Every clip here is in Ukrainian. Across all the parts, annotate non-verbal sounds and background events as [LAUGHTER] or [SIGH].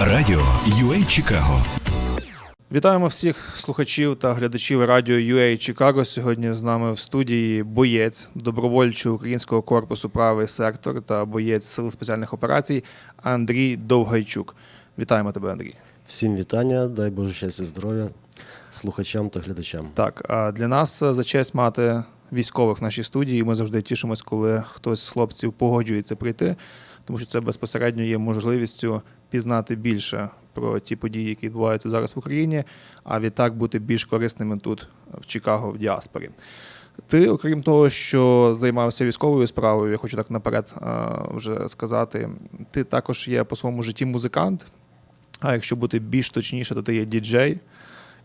Радіо UA Чикаго. Вітаємо всіх слухачів та глядачів радіо UA Чикаго. Сьогодні з нами в студії боєць добровольчого українського корпусу Правий сектор та боєць сил спеціальних операцій Андрій Довгайчук. Вітаємо тебе, Андрій. Всім вітання, дай Боже щастя, здоров'я слухачам та глядачам. Так, а для нас за честь мати військових в нашій студії. Ми завжди тішимось, коли хтось з хлопців погоджується прийти, тому що це безпосередньо є можливістю пізнати більше про ті події, які відбуваються зараз в Україні, а відтак бути більш корисними тут, в Чикаго, в діаспорі. Ти, окрім того, що займався військовою справою, я хочу так наперед е, вже сказати, ти також є по своєму житті музикант. А якщо бути більш точніше, то ти є діджей.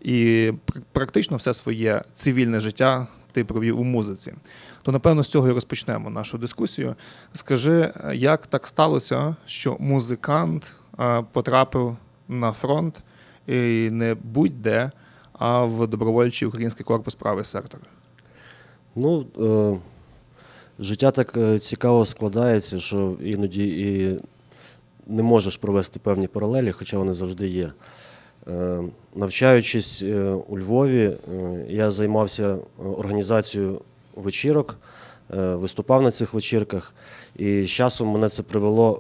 І практично все своє цивільне життя ти провів у музиці. То напевно з цього і розпочнемо нашу дискусію. Скажи, як так сталося, що музикант потрапив на фронт і не будь-де, а в добровольчий український корпус правий сектор? Ну, е, життя так е, цікаво складається, що іноді і не можеш провести певні паралелі, хоча вони завжди є. Е, навчаючись е, у Львові, е, я займався організацією вечірок, виступав на цих вечірках, і з часом мене це привело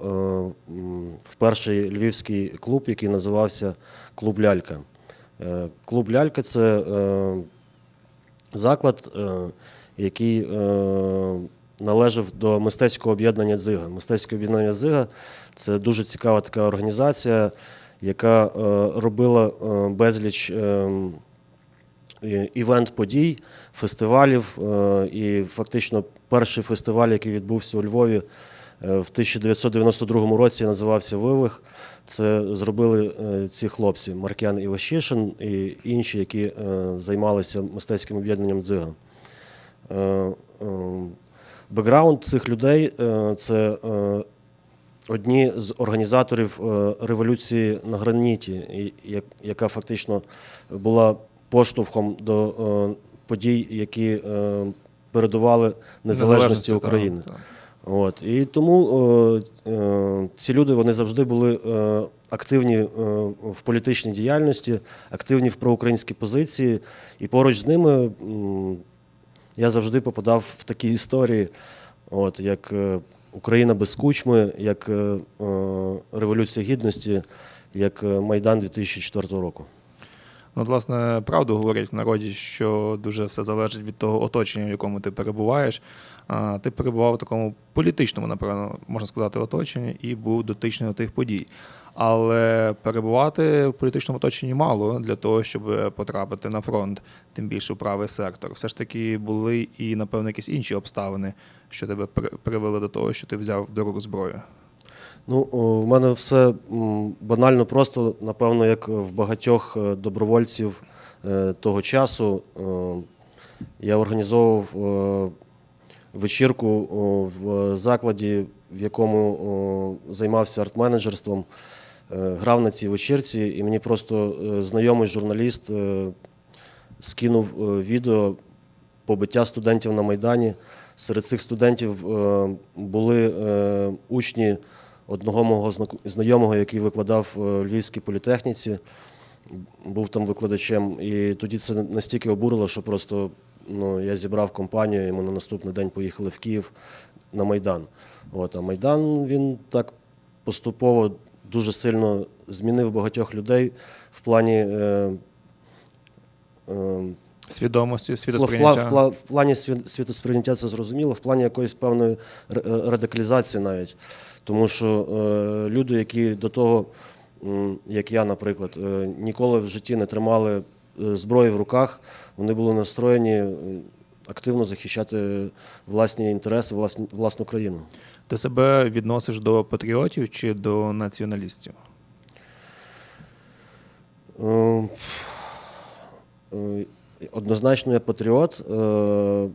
в перший львівський клуб, який називався Клуб Лялька. Клуб Лялька це заклад, який належав до мистецького об'єднання Дзига. Мистецьке об'єднання Дзига це дуже цікава така організація, яка е, робила е, безліч е, івент-подій, фестивалів. е, І фактично перший фестиваль, який відбувся у Львові в 1992 році, називався Вивих. Це зробили ці хлопці Маркян Івашишин і інші, які займалися мистецьким об'єднанням Дзига. Бекграунд цих людей це одні з організаторів е, революції на граніті, яка фактично була поштовхом до е, подій, які е, передували незалежності України. От. І тому е, ці люди вони завжди були е, активні е, в політичній діяльності, активні в проукраїнській позиції. І поруч з ними я завжди попадав в такі історії, от, як е, Україна без кучми, як е, е, Революція Гідності, як е, Майдан 2004 року. Ну, власне, правду говорять в народі, що дуже все залежить від того оточення, в якому ти перебуваєш. А, Ти перебував в такому політичному, напевно, можна сказати, оточенні і був дотичний до тих подій. Але перебувати в політичному оточенні мало для того, щоб потрапити на фронт, тим більше в правий сектор. Все ж таки були і, напевно, якісь інші обставини, що тебе при- привели до того, що ти взяв до рук зброю. Ну, в мене все банально просто, напевно, як в багатьох е, добровольців е, того часу. Е, Я організовував вечірку в закладі, в якому займався арт-менеджерством, грав на цій вечірці, і мені просто знайомий журналіст скинув відео побиття студентів на Майдані. Серед цих студентів були учні одного мого знайомого, який викладав е, в Львівській політехніці, був там викладачем. І тоді це настільки обурило, що просто ну, я зібрав компанію, і ми на наступний день поїхали в Київ на Майдан. От, а Майдан він так поступово дуже сильно змінив багатьох людей в плані. Е, е, Свідомості, в, пла- світосприйняття. в, пла- в плані світосприйняття це зрозуміло, в плані якоїсь певної радикалізації навіть. Тому що е, люди, які до того, як я, наприклад, е, ніколи в житті не тримали е, зброї в руках, вони були настроєні е, активно захищати власні інтереси, власні, власну країну. Ти себе відносиш до патріотів чи до націоналістів? Однозначно я патріот. Е,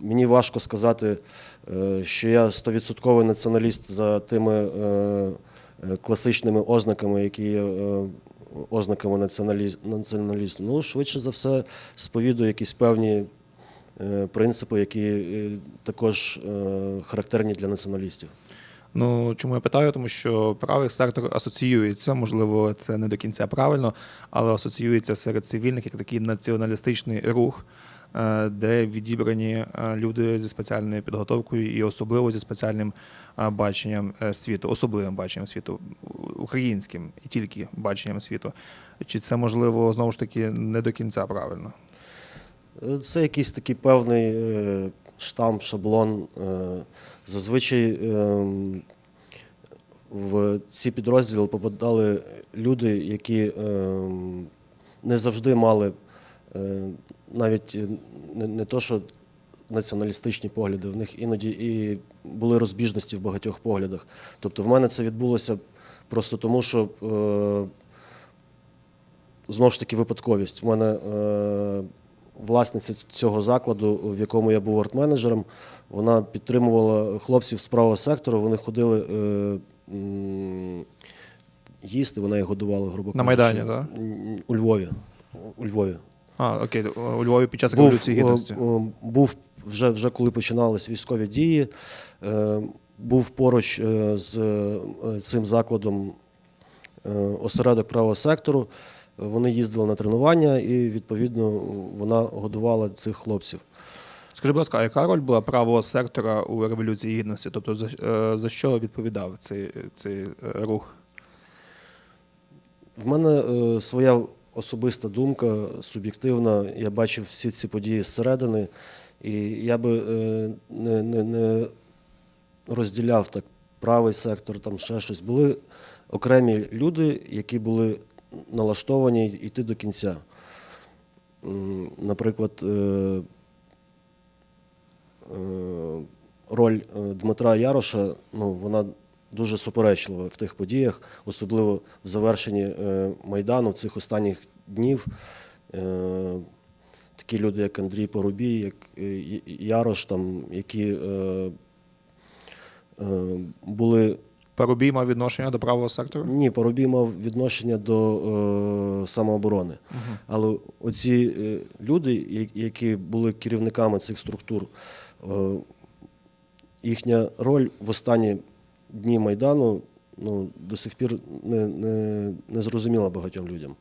Мені важко сказати, е, що я стовідсотковий націоналіст за тими е, класичними ознаками, які є ознаками націоналіз- Ну, швидше за все, сповідую якісь певні принципи, які також характерні для націоналістів. Ну чому я питаю? Тому що правий сектор асоціюється, можливо, це не до кінця правильно, але асоціюється серед цивільних як такий націоналістичний рух, е, де відібрані е, люди зі спеціальною підготовкою і особливо зі спеціальним е, баченням світу, особливим баченням світу, українським і тільки баченням світу. Чи це можливо знову ж таки не до кінця правильно? Це якийсь такий певний штамп, шаблон. Е, Зазвичай ем, в ці підрозділи попадали люди, які ем, не завжди мали е, навіть е, не, то, що націоналістичні погляди, в них іноді і були розбіжності в багатьох поглядах. Тобто в мене це відбулося просто тому, що знову ж таки випадковість. В мене власниця цього закладу, в якому я був арт-менеджером, вона підтримувала хлопців з правого сектору. Вони ходили е, їсти, вона їх годувала, грубо На. Майдані, так? У Львові. У Львові. А, окей, у Львові під час революції гідності. е, е, був вже, вже коли починались військові дії, е, був поруч е, з е, цим закладом е, осередок правого сектору. Вони їздили на тренування, і відповідно вона годувала цих хлопців. Скажи, будь ласка, а яка роль була правого сектора у революції гідності? Тобто за, е, за що відповідав цей, цей е, рух? В мене е, своя особиста думка, суб'єктивна. Я бачив всі ці події зсередини, і я би е, не, не, не розділяв так правий сектор, там ще щось. Були окремі люди, які були налаштовані йти до кінця. Наприклад, е, е, роль е, Дмитра Яроша, ну, вона дуже суперечлива в тих подіях, особливо в завершенні Майдану, в цих останніх днів. Такі люди, як Андрій Порубій, як Ярош, там, які були Парубій мав відношення до правого сектору? ні, Парубій мав відношення до е, самооборони. Але оці е, люди, які були керівниками цих структур, е, їхня роль в останні дні Майдану ну, до сих пір не, не, не зрозуміла багатьом людям.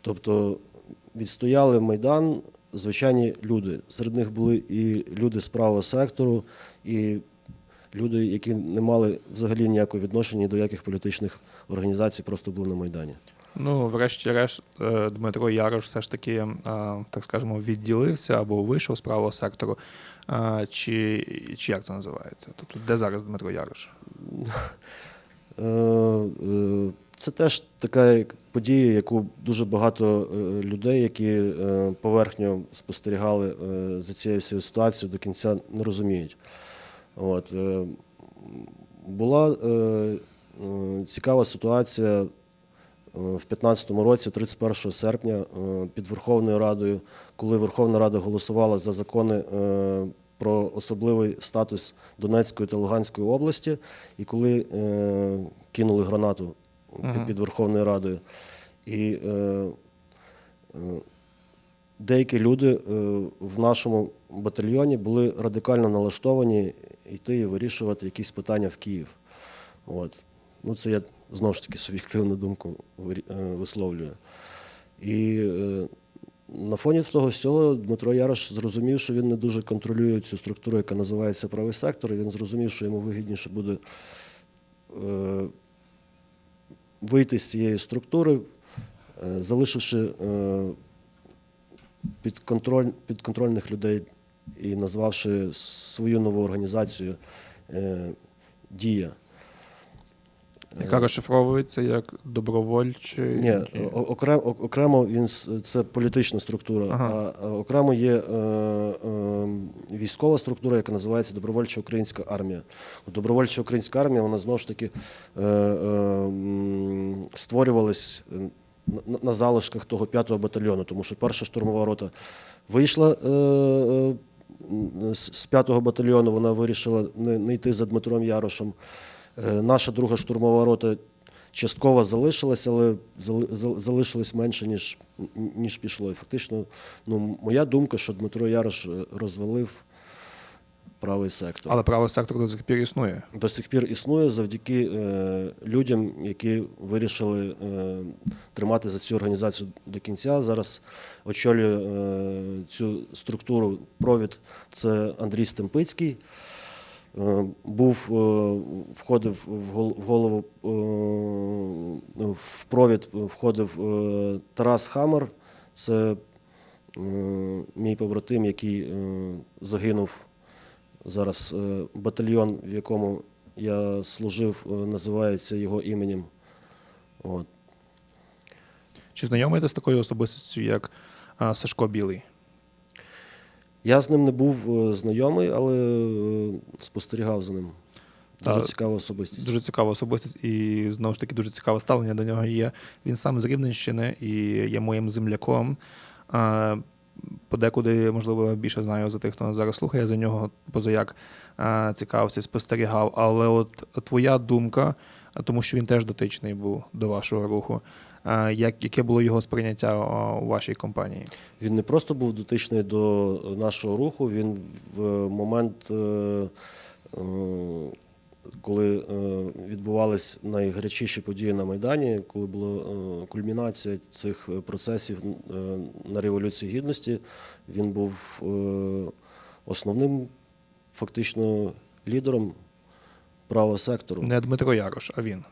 Тобто відстояли Майдан звичайні люди. Серед них були і люди з правого сектору, і люди, які не мали взагалі ніякого відношення до яких політичних організацій, просто були на Майдані. Ну, врешті-решт, е, Дмитро Ярош все ж таки, е, так скажемо, відділився або вийшов з правого сектору. Е, Чи, чи як це називається? Тобто, де зараз Дмитро Ярош? [LAUGHS] Це теж така подія, яку дуже багато людей, які поверхньо спостерігали за цією ситуацією, до кінця не розуміють. От. е, Була е, е, цікава ситуація в 2015 році, 31 серпня, під Верховною Радою, коли Верховна Рада голосувала за закони про особливий статус Донецької та Луганської області, і коли е, кинули гранату під, під Верховною Радою. І е, е, деякі люди е, в нашому батальйоні були радикально налаштовані йти і вирішувати якісь питання в Київ. От. Ну, це я знову ж таки суб'єктивну думку е, висловлюю. І е, на фоні того всього Дмитро Ярош зрозумів, що він не дуже контролює цю структуру, яка називається правий сектор. І він зрозумів, що йому вигідніше буде е, вийти з цієї структури, е, залишивши е, під контроль, підконтрольних людей і назвавши свою нову організацію е, Дія. Яка розшифровується як добровольчий? Ні, окремо, окремо він це політична структура, Ага. а, окремо є е, е, військова структура, яка називається Добровольча Українська армія. Добровольча Українська армія, вона знову ж таки е, е, створювалась е, на, на залишках того п'ятого батальйону, тому що перша штурмова рота вийшла. Е, е, з 5-го батальйону вона вирішила не, не йти за Дмитром Ярошем. Е, Наша друга штурмова рота частково залишилася, але залишилось менше, ніж, ніж пішло. І фактично, ну, моя думка, що Дмитро Ярош е, розвалив правий сектор. Але правий сектор до сих пір існує. До сих пір існує завдяки е, людям, які вирішили е, тримати за цю організацію до кінця. Зараз очолює е, цю структуру провід. Це Андрій Стемпицький. Е, був, е, входив в гол- в голову е, в провід входив е, Тарас Хамер. Це е, мій побратим, який загинув зараз. е, Батальйон, в якому я служив, е, називається його іменем. От. Чи знайомий ти з такою особистістю, як Сашко Білий? Я з ним не був е, знайомий, але спостерігав за ним. Дуже цікава особистість. Дуже цікава особистість, і знову ж таки дуже цікаве ставлення до нього є. Він сам з Рівненщини і є моїм земляком. Подекуди, можливо, більше знаю за тих, хто нас зараз слухає за нього, позаяк а, цікавився, спостерігав. Але от твоя думка, тому що він теж дотичний був до вашого руху. Як, яке було його сприйняття у вашій компанії? Він не просто був дотичний до нашого руху, він в момент, е, е, коли е, відбувались найгарячіші події на Майдані, коли була е, кульмінація цих процесів е, на Революції Гідності, він був основним фактично лідером правого сектору. Не Дмитро Ярош, а він.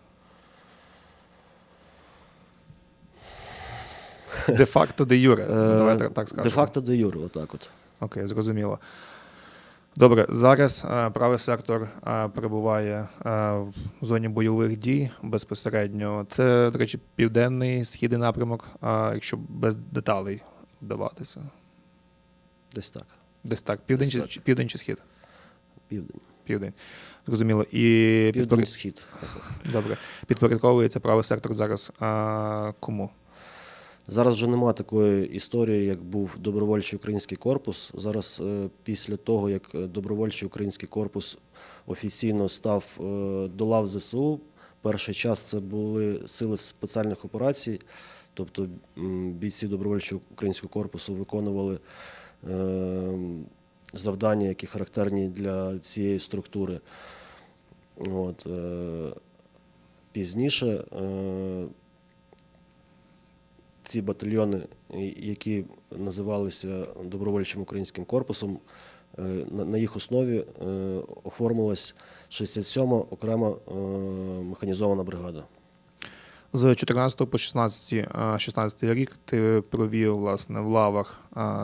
[LAUGHS] Де-факто, де юре. Е, Давай так, так скажемо. Де-факто де юре, отак от. Окей, зрозуміло. Добре, зараз е, правий сектор е, перебуває е, в зоні бойових дій безпосередньо. Це, до речі, південний східний напрямок, якщо без деталей вдаватися. Десь так. Десь так. Південь, чи, Десь так. чи- південь чи схід? Південь. Південь. Зрозуміло. І Південь підпоряд- схід. Добре. Підпорядковується правий сектор зараз а, кому? Зараз вже нема такої історії, як був добровольчий український корпус. Зараз, е, після того, як е, добровольчий український корпус офіційно став е, до лав ЗСУ, перший час це були сили спеціальних операцій, тобто бійці добровольчого українського корпусу виконували е, завдання, які характерні для цієї структури. От, пізніше. Ці батальйони, які називалися добровольчим українським корпусом, е, на їх основі е, оформилась 67-ма окрема е, механізована бригада. З 14 по 16, 16 рік ти провів власне в лавах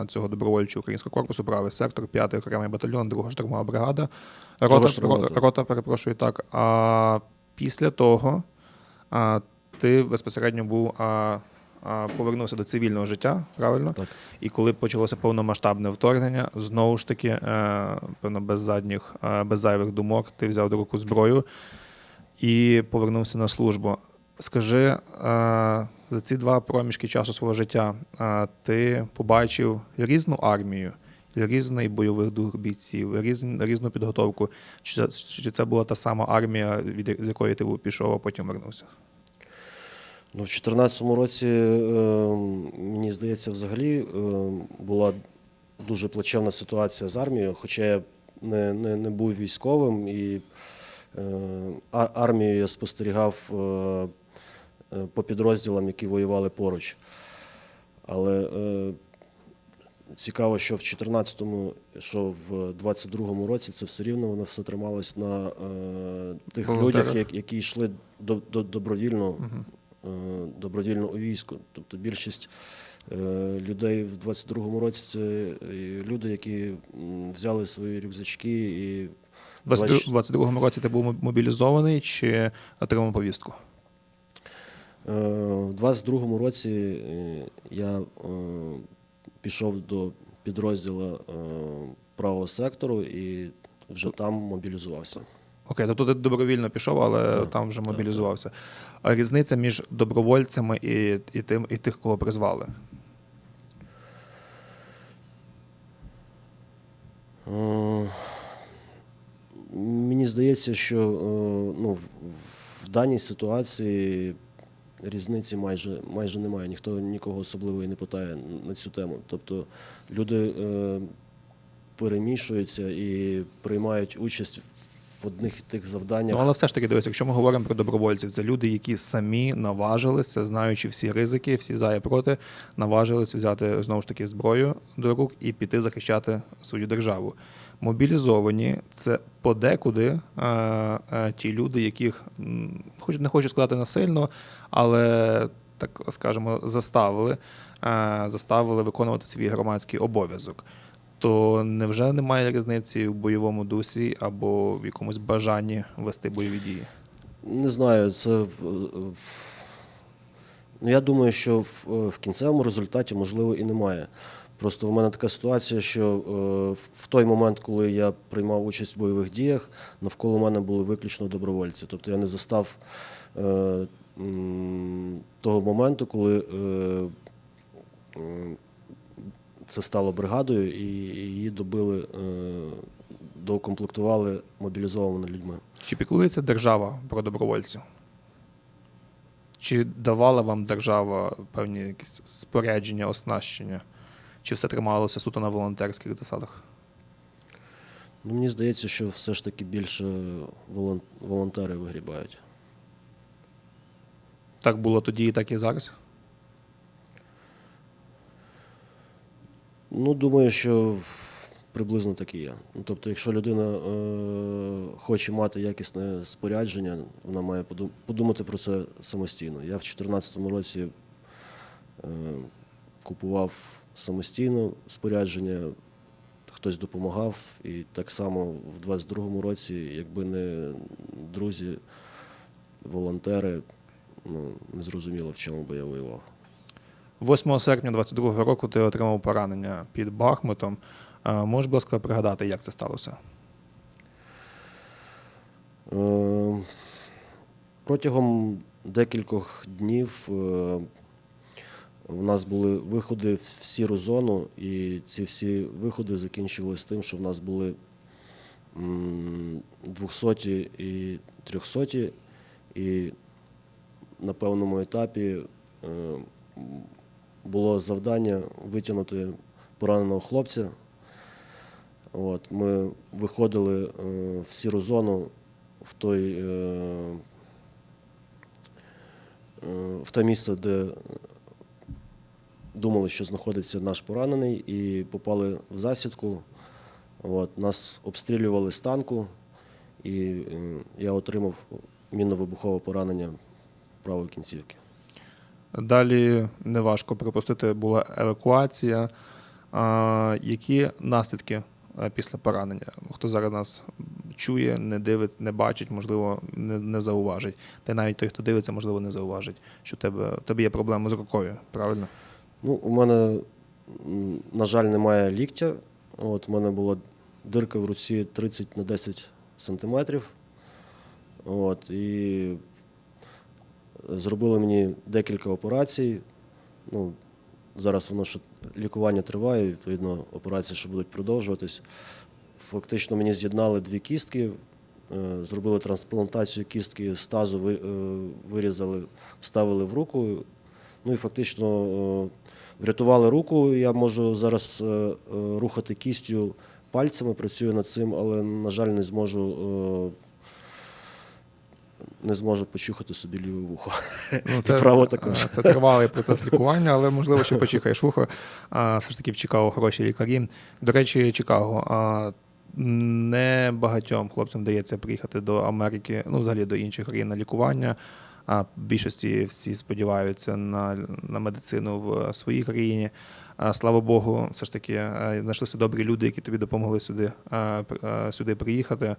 цього добровольчого українського корпусу, правий сектор, 5-й окремий батальйон, 2 штурмова бригада. Рота, штурмова, рота, перепрошую, так. А після того ти безпосередньо був повернувся до цивільного життя, правильно? Так. І коли почалося повномасштабне вторгнення, знову ж таки, е, певно, без задніх, е, без зайвих думок, ти взяв до руку зброю і повернувся на службу. Скажи, е, за ці два проміжки часу свого життя ти побачив різну армію, різний бойових дух бійців, різну, різну підготовку. Чи це, чи це була та сама армія, від з якої ти пішов, а потім вернувся? Ну, в 2014 році, е, мені здається, взагалі е, була дуже плачевна ситуація з армією, хоча я не, не, не був військовим і е, армію я спостерігав е, е, по підрозділам, які воювали поруч. Але цікаво, що в 2014-му, що в 22-му році це все рівно воно все трималось на тих людях, як- які йшли до, до, добровільно добровільно у війську. Тобто більшість е, людей в 22-му році це е, люди, які взяли свої рюкзачки і У 22 22-му році ти був мобілізований чи отримав повістку? Е, В 22-му році е, я е, пішов до підрозділу е, правого сектору і вже там мобілізувався. Окей, тобто ти добровільно пішов, але Так, там вже так, мобілізувався. А різниця між добровольцями і, і, тим, і тих, кого призвали? Е, Мені здається, що е, ну, в, в даній ситуації різниці майже, майже немає. Ніхто нікого особливо і не питає на цю тему. Тобто люди е, перемішуються і приймають участь в одних і тих завданнях. Ну, але все ж таки, дивись, якщо ми говоримо про добровольців, це люди, які самі наважилися, знаючи всі ризики, всі за і проти, наважилися взяти знову ж таки зброю до рук і піти захищати свою державу. Мобілізовані це подекуди е, е, ті люди, яких хоч не хочу сказати насильно, але так скажемо, заставили, е, заставили виконувати свій громадський обов'язок. То невже немає різниці в бойовому дусі або в якомусь бажанні вести бойові дії? Не знаю, це. я думаю, що в, в кінцевому результаті, можливо, і немає. Просто в мене така ситуація, що е, в той момент, коли я приймав участь в бойових діях, навколо мене були виключно добровольці. Тобто я не застав е, того моменту, коли е, це стало бригадою і її добили, е, доукомплектували мобілізованими людьми. Чи піклується держава про добровольців? Чи давала вам держава певні якісь спорядження, оснащення? Чи все трималося суто на волонтерських засадах? Ну, мені здається, що все ж таки більше волонтери вигрібають. Так було тоді і так і зараз? Ну, думаю, що приблизно так і є. Ну, тобто, якщо людина е, хоче мати якісне спорядження, вона має подумати про це самостійно. Я в 2014 році е, купував самостійно спорядження, хтось допомагав, і так само в 2022 році, якби не друзі, волонтери, ну, не зрозуміло, в чому би я воював. 8 серпня 22 року ти отримав поранення під Бахмутом. Е, Можеш, будь ласка, пригадати, як це сталося? Е, Протягом декількох днів е, в нас були виходи в сіру зону, і ці всі виходи закінчувалися тим, що в нас були 200 і 300, і на певному етапі було завдання витягнути пораненого хлопця. От, ми виходили е, в сіру зону в той е, е, в те місце, де думали, що знаходиться наш поранений, і попали в засідку. От, нас обстрілювали з танку, і я отримав мінно-вибухове поранення правої кінцівки. Далі неважко припустити, була евакуація. А, які наслідки е, після поранення? Хто зараз нас чує, не дивить, не бачить, можливо, не, не зауважить. Та й навіть той, хто дивиться, можливо, не зауважить, що тебе, тебе є проблеми з рукою, правильно? Ну, у мене, на жаль, немає ліктя. От, у мене була дирка в руці 30 на 10 сантиметрів. От, і зробили мені декілька операцій. Ну, зараз воно ще лікування триває, відповідно, операції ще будуть продовжуватись. Фактично мені з'єднали дві кістки, е, зробили трансплантацію кістки з тазу, е, вирізали, вставили в руку. Ну і фактично е, врятували руку. Я можу зараз рухати кістю пальцями, працюю над цим, але, на жаль, не зможу. Не зможу почухати собі ліве вухо. Ну, І право також. Це тривалий процес лікування, але можливо, що почихаєш вухо. А, Все ж таки в Чикаго хороші лікарі. До речі, Чикаго. А, не багатьом хлопцям вдається приїхати до Америки, ну взагалі до інших країн на лікування. А більшості всі сподіваються на, на медицину в своїй країні. А, слава Богу, все ж таки знайшлися добрі люди, які тобі допомогли сюди, сюди приїхати.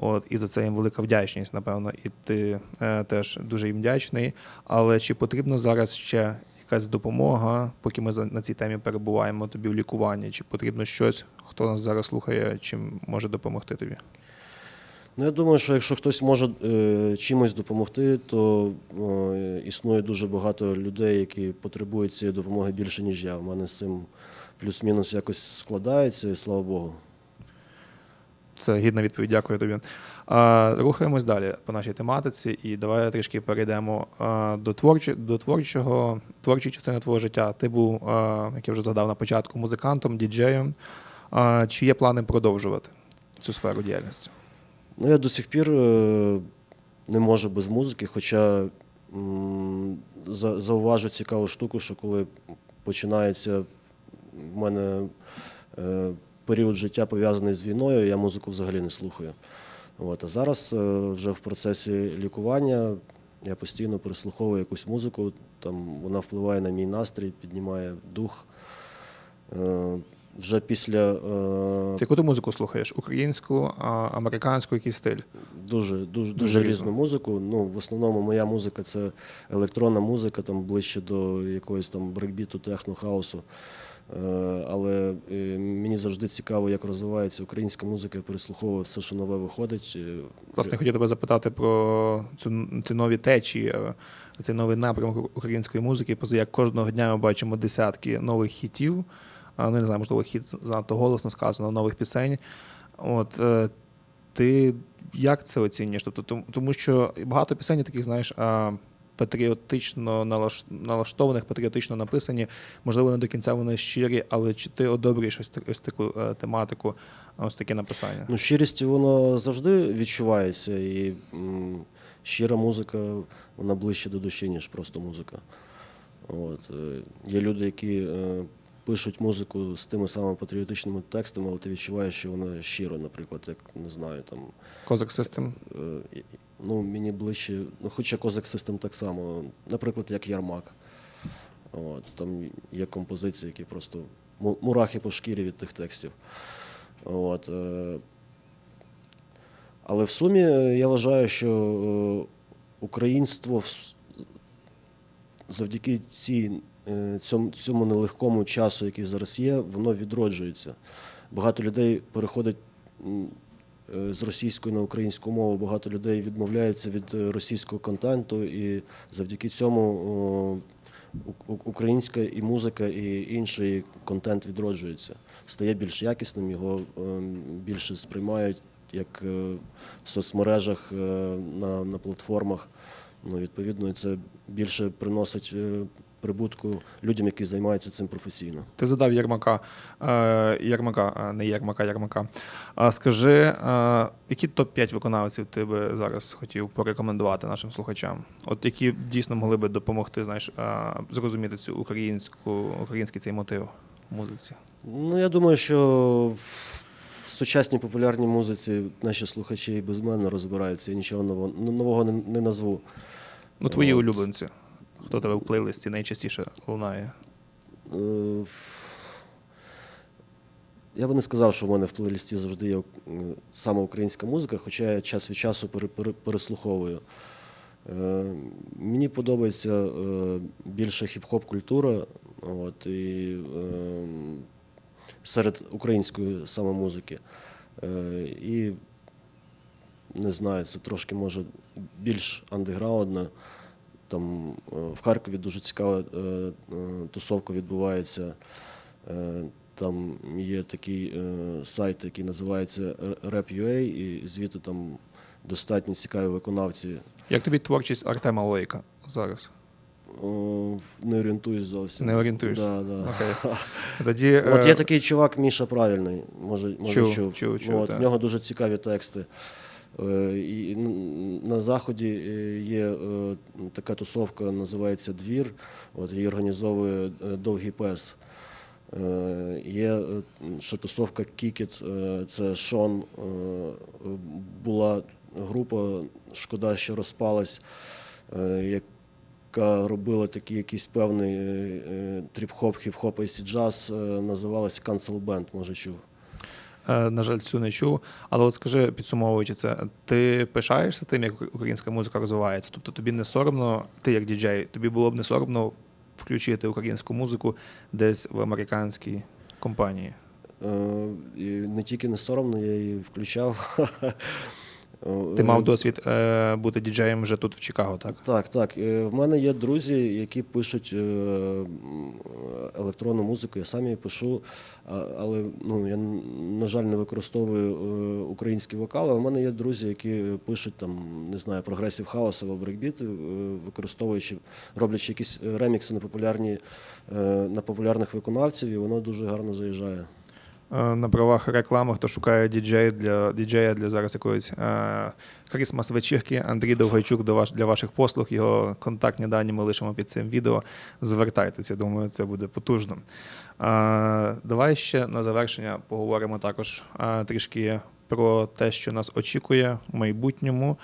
От, і за це їм велика вдячність, напевно, і ти е, теж дуже їм вдячний. Але чи потрібно зараз ще якась допомога, поки ми на цій темі перебуваємо тобі в лікуванні? Чи потрібно щось, хто нас зараз слухає, чим може допомогти тобі? Ну, я думаю, що якщо хтось може е, чимось допомогти, то е, існує дуже багато людей, які потребують цієї допомоги більше, ніж я. У мене з цим плюс-мінус якось складається, і слава Богу. Це гідна відповідь, дякую тобі. Рухаємось далі по нашій тематиці, і давай трішки перейдемо до, творчі, до творчого, творчої частини твого життя. Ти був, як я вже згадав на початку, музикантом, діджеєм. Чи є плани продовжувати цю сферу діяльності? Ну, я до сих пір е, не можу без музики, хоча зауважу цікаву штуку, що коли починається в мене е, період життя пов'язаний з війною, я музику взагалі не слухаю. От, а зараз е, вже в процесі лікування я постійно переслуховую якусь музику, там вона впливає на мій настрій, піднімає дух. Вже після е, Ти яку ти музику слухаєш? Українську, американську, який стиль? Дуже, дуже, Дуже дуже різно. різну музику. Ну, в основному моя музика це електронна музика, там ближче до якоїсь там брейкбіту, техно, хаосу. Е, але е, мені завжди цікаво, як розвивається українська музика, я переслуховую все, що нове виходить. Власне, хотів тебе запитати про цю ці нові течії, цей новий напрямок української музики. Поза як кожного дня ми бачимо десятки нових хітів. Ну, не знаю, можливо, хіт занадто голосно сказано, нових пісень. От е, ти як це оцінюєш? Тобто, тому- що багато пісень таких, знаєш, патріотично налаш- налаштованих, патріотично написані, можливо, не до кінця вони щирі, але чи ти одобрюєш ось, ось таку е, тематику, ось таке написання? Ну, щирість воно завжди відчувається, і м, щира музика вона ближче до душі, ніж просто музика. От. е, Є люди, які пишуть музику з тими самими патріотичними текстами, але ти відчуваєш, що вона щиро, наприклад, як не знаю, там Козак Систем. Е, Ну, мені ближче, ну, хоча Козак Систем так само, наприклад, як Ярмак. От, там є композиції, які просто мурахи по шкірі від тих текстів. От, е, але в сумі е, я вважаю, що українство завдяки цій, цьому, цьому нелегкому часу, який зараз є, воно відроджується. Багато людей переходить е, з російської на українську мову, багато людей відмовляється від е, російського контенту, і завдяки цьому українська і музика, і інший контент відроджується, стає більш якісним, його е, більше сприймають як е, в соцмережах, е, на, на платформах. Ну, відповідно, це більше приносить е, прибутку людям, які займаються цим професійно. Ти задав Єрмака, е, Єрмака, а не Єрмака, Єрмака. А скажи, е, які топ-5 виконавців ти би зараз хотів порекомендувати нашим слухачам? От які дійсно могли би допомогти, знаєш, е, зрозуміти цю українську, український цей мотив в музиці? Ну, я думаю, що в сучасній популярній музиці наші слухачі і без мене розбираються. Я нічого нового, нового не, не назву. Ну, твої От. улюбленці. Хто тебе в плейлисті найчастіше лунає? Е, Я би не сказав, що в мене в плейлісті завжди є е, саме українська музика, хоча я час від часу пере- пере- переслуховую. Е, Мені подобається більше хіп-хоп культура, от, і серед української саме музики. Е, І не знаю, це трошки може більш андеграундно. Там е, в Харкові дуже цікава е, е, тусовка відбувається. Там є такий сайт, який називається Rap.ua, і звідти там достатньо цікаві виконавці. Як тобі творчість Артема Лойка зараз? Не орієнтуюсь зовсім. Не орієнтуєшся? Да, да. Окей. [LAUGHS] Тоді, От є такий чувак Міша Правильний, може, може Чув, чув. чув, чув, От, в нього дуже цікаві тексти. Е, І на заході е, є е, така тусовка, називається Двір. От її організовує Довгий пес. Є ще тусовка Кікіт, це Шон. Була група, шкода, що розпалась, яка робила такий якийсь певний тріп-хоп, хіп-хоп, AC джаз, е, називалась Cancel Band, може чув. Е, На жаль, цю не чув. Але от скажи, підсумовуючи це, ти пишаєшся тим, як українська музика розвивається? Тобто тобі не соромно, ти як діджей, тобі було б не соромно включити українську музику десь в американській компанії? Е, не тільки не соромно, я її включав. [LAUGHS] Ти Е, мав досвід е, бути діджеєм вже тут в Чикаго, так? Так, так. Е, В мене є друзі, які пишуть е, електронну музику, я сам її пишу, але ну, я, на жаль, не використовую е, українські вокали. У мене є друзі, які пишуть там, не знаю, прогресів хаос або брейкбіти, е, використовуючи, роблячи якісь ремікси на популярні, е, на популярних виконавців, і воно дуже гарно заїжджає. Е, На правах реклами, хто шукає діджея для діджея для зараз якоїсь е, Christmas вечірки, Андрій Довгайчук до ваш, для ваших послуг. Його контактні дані ми лишимо під цим відео. Звертайтеся, думаю, це буде потужно. Е, давай ще на завершення поговоримо також е, трішки про те, що нас очікує в майбутньому.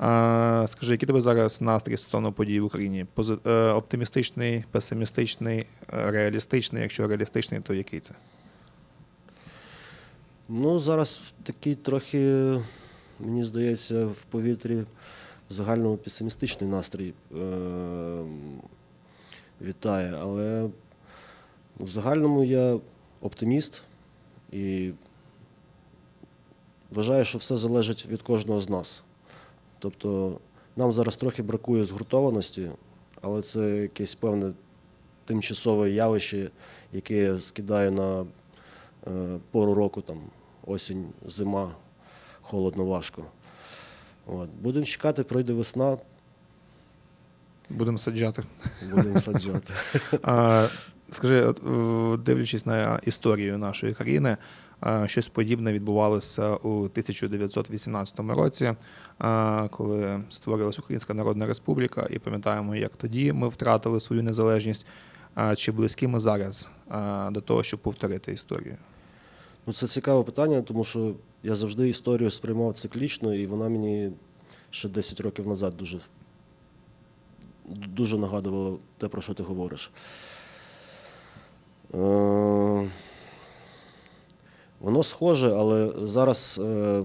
Е, скажи, який тебе зараз настрій стосовно подій в Україні? Е, оптимістичний, песимістичний, е, реалістичний? Якщо реалістичний, то який це? Ну, зараз такий трохи, мені здається, в повітрі в загальному песимістичний настрій е- вітає. Але в загальному я оптиміст і вважаю, що все залежить від кожного з нас. Тобто нам зараз трохи бракує згуртованості, але це якесь певне тимчасове явище, яке скидає на е, пору року, там, осінь, зима, холодно, важко. От. Будемо чекати, пройде весна, Будемо саджати. будемо саджати. [LAUGHS] А, скажи, дивлячись на історію нашої країни, щось подібне відбувалося у 1918 році, коли створилась Українська Народна Республіка, і пам'ятаємо, як тоді ми втратили свою незалежність. А, Чи близькі ми зараз до того, щоб повторити історію? Ну, це цікаве питання, тому що я завжди історію сприймав циклічно, і вона мені ще 10 років назад дуже, дуже нагадувала те, про що ти говориш. Е, Воно схоже, але зараз, е,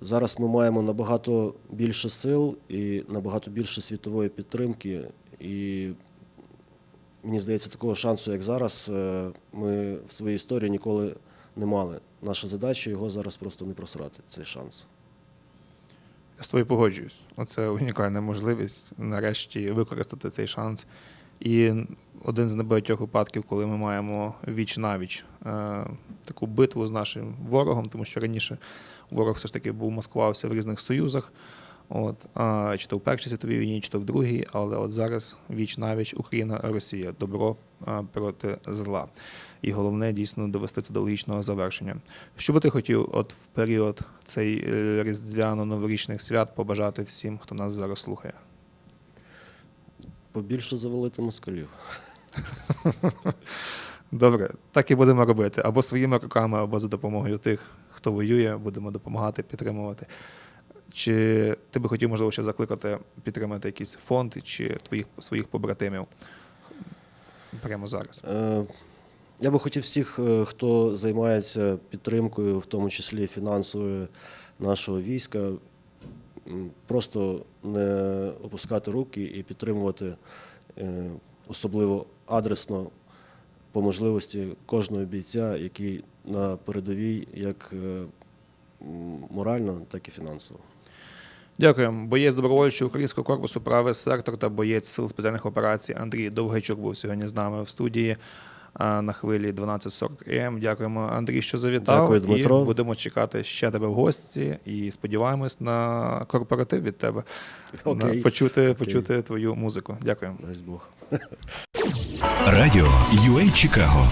зараз ми маємо набагато більше сил і набагато більше світової підтримки. І мені здається, такого шансу, як зараз, е, ми в своїй історії ніколи не мали. Наша задача його зараз просто не просрати, цей шанс. Я з тобою погоджуюсь. Оце унікальна можливість нарешті використати цей шанс. І один з небагатьох випадків, коли ми маємо віч навіч е, таку битву з нашим ворогом, тому що раніше ворог все ж таки був маскувався в різних союзах. От, а, чи то в Першій світовій війні, чи то в другій, але от зараз віч навіч Україна, Росія, добро а, проти зла. І головне дійсно довести це до логічного завершення. Що би ти хотів, от в період цей е, різдвяно-новорічних свят побажати всім, хто нас зараз слухає? Побільше завалити москалів. [LAUGHS] Добре, так і будемо робити. Або своїми руками, або за допомогою тих, хто воює, будемо допомагати, підтримувати. Чи ти би хотів, можливо, ще закликати підтримати якийсь фонд чи твоїх своїх побратимів прямо зараз? Е, Я би хотів всіх, е, хто займається підтримкою, в тому числі фінансовою нашого війська, просто не опускати руки і підтримувати е, особливо адресно по можливості кожного бійця, який на передовій, як морально, так і фінансово. Дякуємо. Боєць добровольчого українського корпусу правий сектор та боєць сил спеціальних операцій Андрій Довгайчук був сьогодні з нами в студії на хвилі 12.40 м. Дякуємо, Андрій, що завітав. Дякую, Дмитро. І будемо чекати ще тебе в гості. І сподіваємось на корпоратив від тебе. Окей. На почути, Окей. почути твою музику. Бог. Радіо UA Чикаго